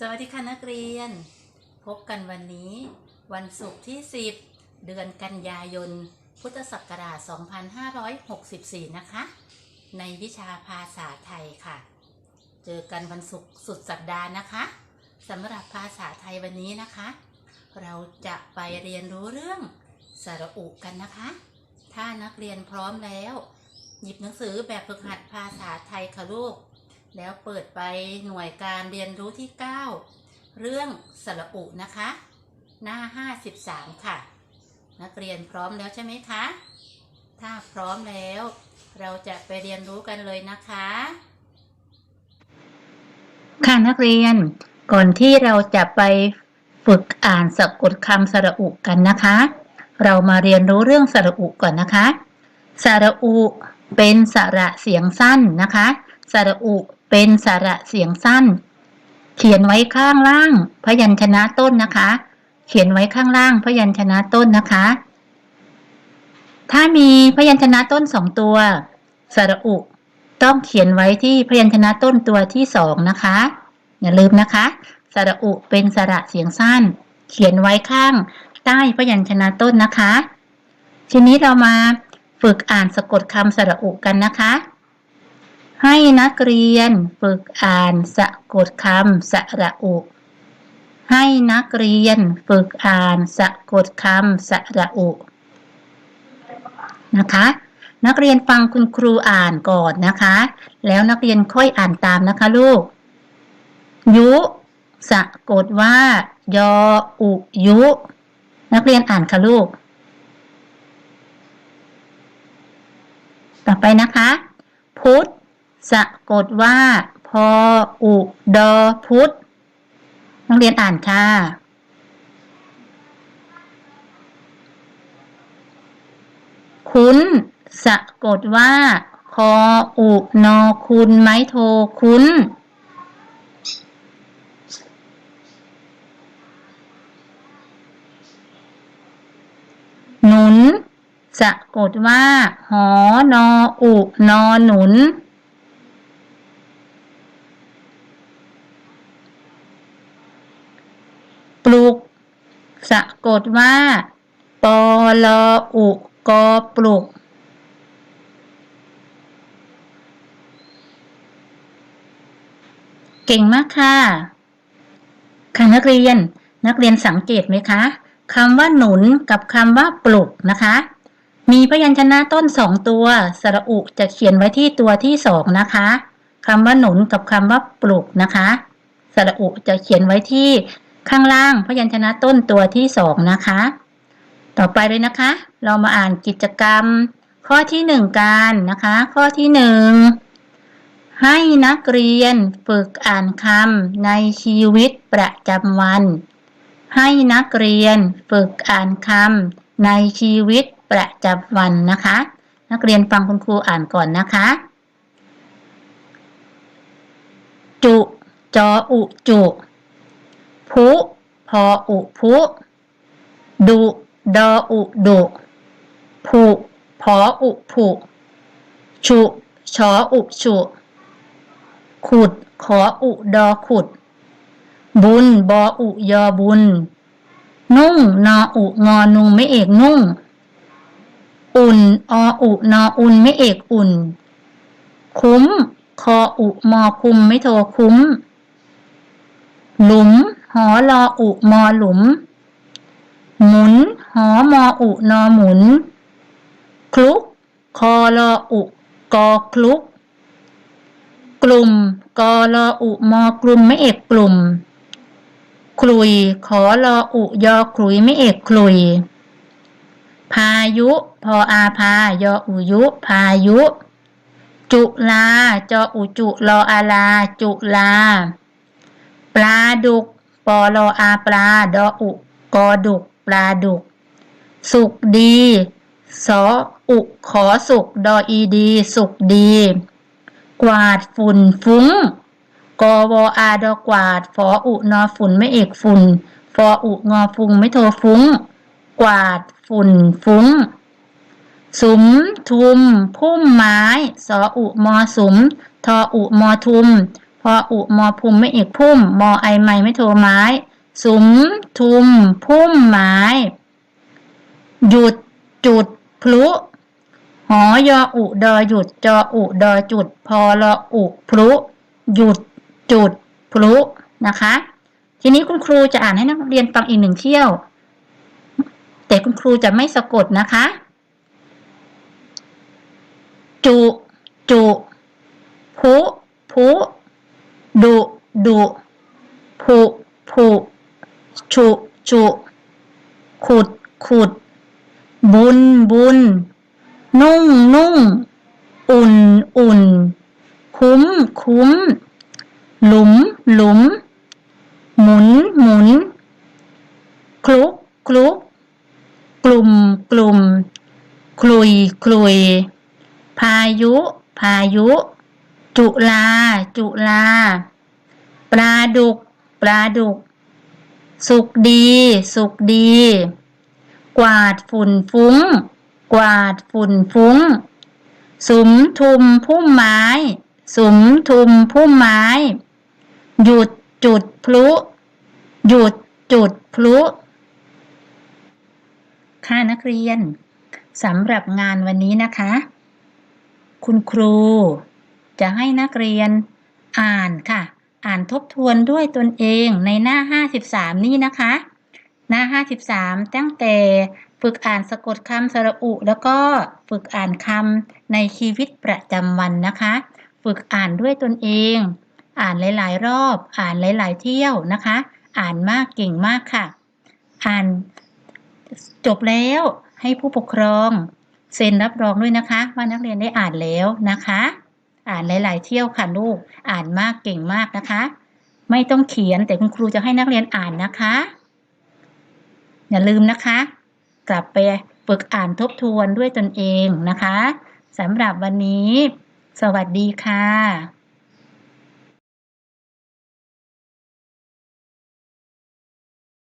สวัสดีค่ะนักเรียน พบกันวันนี้ วันศุกร์ที่ 10 เดือนกันยายน พุทธศักราช 2564 นะคะ ในวิชาภาษาไทยค่ะ เจอกันวันศุกร์สุดสัปดาห์นะคะสำหรับภาษาไทยวันนี้นะคะ เราจะไปเรียนรู้เรื่องสระอุกันนะคะ ถ้านักเรียนพร้อมแล้ว หยิบหนังสือแบบฝึกหัดภาษาไทยค่ะลูก แล้วเปิดไปหน่วยการเรียนรู้ที่ 9 เรื่องสระอุนะคะ หน้า 53 ค่ะ นักเรียนพร้อมแล้วใช่ไหมคะ ถ้าพร้อมแล้ว เราจะไปเรียนรู้กันเลยนะคะ ค่ะนักเรียน ก่อนที่เราจะไปฝึกอ่านสะกดคำสระอุกันนะคะ เรามาเรียนรู้เรื่องสระอุก่อนนะคะ สระอุเป็นสระเสียงสั้นนะคะ สระอุ เป็นสระเสียงสั้น เขียนไว้ข้างล่าง พยัญชนะต้นนะคะ เขียนไว้ข้างล่าง พยัญชนะต้นนะคะ ถ้ามีพยัญชนะต้นสองตัว สระอุ ต้องเขียนไว้ที่พยัญชนะต้นตัวที่สองนะคะ อย่าลืมนะคะ สระอุเป็นสระเสียงสั้น เขียนไว้ข้างใต้พยัญชนะต้นนะคะ ทีนี้เรามาฝึกอ่านสะกดคำสระอุกันนะคะ ให้นักเรียนฝึกอ่านสะกดคำสระอุ ให้นักเรียนฝึกอ่านสะกดคำสระอุ นะคะ นักเรียนฟังคุณครูอ่านก่อนนะคะ แล้วนักเรียนค่อยอ่านตามนะคะลูก ยุสะกดว่า ยออุยุ นักเรียนอ่านค่ะลูก ต่อไปนะคะ พุทธ สะกดว่า พออุดอพุทธนักเรียนอ่านค่ะคุ้นสะกดว่า คออุนอคุณไม้โทคุ้นหนุนสะกดว่า หอนออุนอหนุน ปลุก สะกดว่า ปลออุกอปลุก เก่งมากค่ะค่ะนักเรียน นักเรียนสังเกตไหมคะคำว่าหนุนกับคำว่าปลุกนะคะ มีพยัญชนะต้นสองตัวสระอุจะเขียนไว้ที่ตัวที่สองนะคะคำว่าหนุนกับคำว่าปลุกนะคะ สระอุจะเขียนไว้ที่ ข้างล่างพยัญชนะต้นตัวที่สองนะคะ ต่อไปเลยนะคะ เรามาอ่านกิจกรรม ข้อที่หนึ่งกันนะคะ ข้อที่หนึ่งให้นักเรียนฝึกอ่านคำในชีวิตประจำวัน ให้นักเรียนฝึกอ่านคำในชีวิตประจำวันนะคะ นักเรียนฟังคุณครูอ่านก่อนนะคะ จุ จออุจุ พุพออุพุดุดออุดุผุพออุผุฉุชออุฉุขุดขออุดอขุด บุญบออุยอบุญ นุ่งนออุงอนุงไม่เอกนุ่ง อุ่นออุนออุ่นไม่เอกอุ่น คุ้ม คออุมอคุมไม่โทคุ้ม หลุม หอลออุมอหลุม หมุน หอมออุนอหมุน คลุก คอลออุกอคลุก กลุ่ม กอลออุมอกลุ่มไม่เอกกลุ่ม คลุย ขอลออุยอคลุยไม่เอกคลุย พายุ พออาพายออุยุ พายุ จุลา จออุจุลออาลา จุลา ปลาดุก ปอลออาปลา ดออุกอดุก ปลาดุก สุกดี สออุขอสุกดออีดี สุกดี กวาดฝุ่นฟุ้งกวอาดอกวาด ฟออุนอฝุ่นไม่เอกฝุ่น ฟออุงอฟุงไม่โทฟุ้ง กวาดฝุ่นฟุ้ง สุมทุม พุ่มไม้ สออุมอสุม ทออุมอทุม ออุมอภูมิไม่เอกพุ่ม มอไอไม่ไม่โทไม้ สุม ทุม พุ่มไม้ หยุด จุด พลุ หอยออุดอหยุด จออุดอจุด พอลออุพลุ หยุด จุด พลุ นะคะ ทีนี้คุณครูจะอ่านให้นักเรียนฟังอีกหนึ่งเที่ยว แต่คุณครูจะไม่สะกดนะคะ จุ จุ พุ พุดุ ดุผุผุฉุฉุขุดขุด บุญบุญ นุ่งนุ่ง อุ่นอุ่น คุ้มคุ้ม หลุมหลุม หมุนหมุน คลุกคลุก กลุ่มกลุ่ม คลุยคลุย พายุ พายุ จุลา จุลา ปลาดุก ปลาดุก สุขดี สุขดี กวาดฝุ่นฟุ้ง กวาดฝุ่นฟุ้ง สุมทุมพุ่มไม้ สุมทุมพุ่มไม้ หยุดจุดพลุ หยุดจุดพลุ ค่ะนักเรียนสำหรับงานวันนี้นะคะ คุณครู จะให้นักเรียนอ่านค่ะ อ่านทบทวนด้วยตนเองในหน้า 53 นี่นะคะ หน้า 53 ตั้งแต่ฝึกอ่านสะกดคำสระอุ แล้วก็ฝึกอ่านคำในชีวิตประจำวันนะคะ ฝึกอ่านด้วยตนเอง อ่านหลาย ๆ รอบ อ่านหลาย ๆ เที่ยวนะคะ อ่านมากเก่งมากค่ะ อ่านจบแล้วให้ผู้ปกครอง เซ็นรับรองด้วยนะคะ ว่านักเรียนได้อ่านแล้วนะคะ อ่านหลาย ๆ เที่ยวค่ะลูก อ่านมากเก่งมากนะคะ ไม่ต้องเขียนแต่คุณครูจะให้นักเรียนอ่านนะคะ อย่าลืมนะคะ กลับไปฝึกอ่านทบทวนด้วยตนเองนะคะสำหรับวันนี้ สวัสดีค่ะ